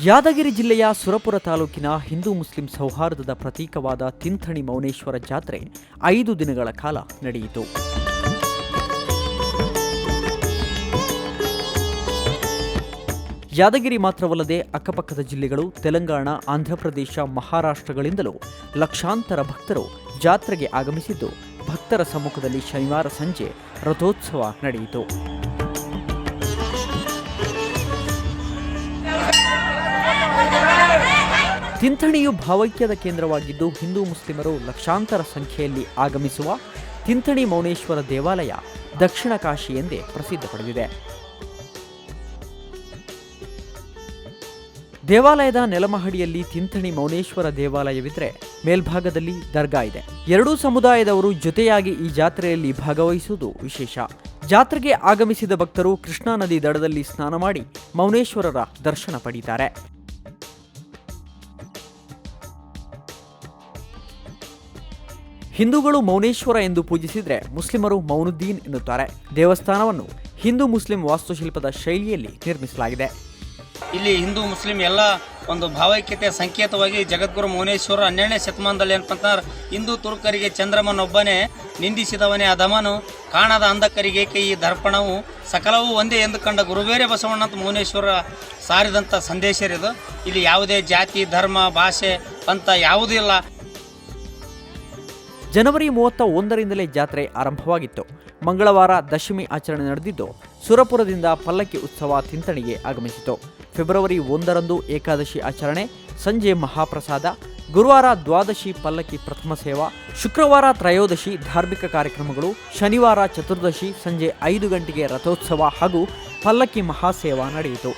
ಯಾದಗಿರಿ ಜಿಲ್ಲೆಯ ಸುರಪುರ ತಾಲೂಕಿನ ಹಿಂದೂ ಮುಸ್ಲಿಂ ಸೌಹಾರ್ದದ ಪ್ರತೀಕವಾದ ತಿಂಥಣಿ ಮೌನೇಶ್ವರ ಜಾತ್ರೆ ಐದು ದಿನಗಳ ಕಾಲ ನಡೆಯಿತು. ಯಾದಗಿರಿ ಮಾತ್ರವಲ್ಲದೆ ಅಕ್ಕಪಕ್ಕದ ಜಿಲ್ಲೆಗಳು ತೆಲಂಗಾಣ, ಆಂಧ್ರಪ್ರದೇಶ, ಮಹಾರಾಷ್ಟ್ರಗಳಿಂದಲೂ ಲಕ್ಷಾಂತರ ಭಕ್ತರು ಜಾತ್ರೆಗೆ ಆಗಮಿಸಿದ್ದು, ಭಕ್ತರ ಸಮ್ಮುಖದಲ್ಲಿ ಶನಿವಾರ ಸಂಜೆ ರಥೋತ್ಸವ ನಡೆಯಿತು. ತಿಂಥಣಿಯು ಭಾವೈಕ್ಯದ ಕೇಂದ್ರವಾಗಿದ್ದು ಹಿಂದೂ ಮುಸ್ಲಿಮರು ಲಕ್ಷಾಂತರ ಸಂಖ್ಯೆಯಲ್ಲಿ ಆಗಮಿಸುವ ತಿಂಥಣಿ ಮೌನೇಶ್ವರ ದೇವಾಲಯ ದಕ್ಷಿಣ ಕಾಶಿ ಎಂದೇ ಪ್ರಸಿದ್ಧ ಪಡೆದಿದೆ. ದೇವಾಲಯದ ನೆಲಮಹಡಿಯಲ್ಲಿ ತಿಂಥಣಿ ಮೌನೇಶ್ವರ ದೇವಾಲಯವಿದ್ರೆ ಮೇಲ್ಭಾಗದಲ್ಲಿ ದರ್ಗಾ ಇದೆ. ಎರಡೂ ಸಮುದಾಯದವರು ಜೊತೆಯಾಗಿ ಈ ಜಾತ್ರೆಯಲ್ಲಿ ಭಾಗವಹಿಸುವುದು ವಿಶೇಷ. ಜಾತ್ರೆಗೆ ಆಗಮಿಸಿದ ಭಕ್ತರು ಕೃಷ್ಣಾ ನದಿ ದಡದಲ್ಲಿ ಸ್ನಾನ ಮಾಡಿ ಮೌನೇಶ್ವರರ ದರ್ಶನ ಪಡೀತಾರೆ. ಹಿಂದೂಗಳು ಮೌನೇಶ್ವರ ಎಂದು ಪೂಜಿಸಿದರೆ ಮುಸ್ಲಿಮರು ಮೌನುದ್ದೀನ್ ಎನ್ನುತ್ತಾರೆ. ದೇವಸ್ಥಾನವನ್ನು ಹಿಂದೂ ಮುಸ್ಲಿಂ ವಾಸ್ತುಶಿಲ್ಪದ ಶೈಲಿಯಲ್ಲಿ ನಿರ್ಮಿಸಲಾಗಿದೆ. ಇಲ್ಲಿ ಹಿಂದೂ ಮುಸ್ಲಿಂ ಎಲ್ಲ ಒಂದು ಭಾವೈಕ್ಯತೆಯ ಸಂಕೇತವಾಗಿ ಜಗದ್ಗುರು ಮೌನೇಶ್ವರ ಹನ್ನೆರಡನೇ ಶತಮಾನದಲ್ಲಿ ಏನಪ್ಪ ಹಿಂದೂ ತುರ್ಕರಿಗೆ ಚಂದ್ರಮನೊಬ್ಬನೇ ನಿಂದಿಸಿದವನೇ ಅಧಮನು ಕಾಣದ ಅಂಧಕರಿಗೆ ಈ ದರ್ಪಣವು? ಸಕಲವೂ ಒಂದೇ ಎಂದು ಕಂಡ ಗುರುಬೇರೆ ಬಸವಣ್ಣ ಅಂತ ಮೌನೇಶ್ವರ ಸಾರಿದಂಥ ಸಂದೇಶ ಇಲ್ಲಿ ಯಾವುದೇ ಜಾತಿ, ಧರ್ಮ, ಭಾಷೆ ಅಂತ ಯಾವುದೂ ಇಲ್ಲ. ಜನವರಿ ಮೂವತ್ತ ಒಂದರಿಂದಲೇ ಜಾತ್ರೆ ಆರಂಭವಾಗಿತ್ತು. ಮಂಗಳವಾರ ದಶಮಿ ಆಚರಣೆ ನಡೆದಿದ್ದು, ಸುರಪುರದಿಂದ ಪಲ್ಲಕ್ಕಿ ಉತ್ಸವ ತಿಂತಣಿಗೆ ಆಗಮಿಸಿತು. ಫೆಬ್ರವರಿ ಒಂದರಂದು ಏಕಾದಶಿ ಆಚರಣೆ, ಸಂಜೆ ಮಹಾಪ್ರಸಾದ, ಗುರುವಾರ ದ್ವಾದಶಿ ಪಲ್ಲಕ್ಕಿ ಪ್ರಥಮ ಸೇವಾ, ಶುಕ್ರವಾರ ತ್ರಯೋದಶಿ ಧಾರ್ಮಿಕ ಕಾರ್ಯಕ್ರಮಗಳು, ಶನಿವಾರ ಚತುರ್ದಶಿ, ಸಂಜೆ ಐದು ಗಂಟೆಗೆ ರಥೋತ್ಸವ ಹಾಗೂ ಪಲ್ಲಕ್ಕಿ ಮಹಾಸೇವಾ ನಡೆಯಿತು.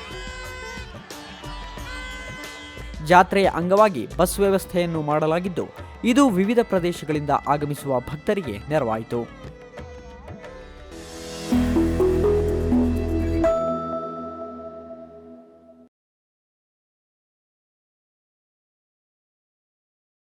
ಜಾತ್ರೆಯ ಅಂಗವಾಗಿ ಬಸ್ ವ್ಯವಸ್ಥೆಯನ್ನು ಮಾಡಲಾಗಿದ್ದು ಇದು ವಿವಿಧ ಪ್ರದೇಶಗಳಿಂದ ಆಗಮಿಸುವ ಭಕ್ತರಿಗೆ ನೆರವಾಯಿತು.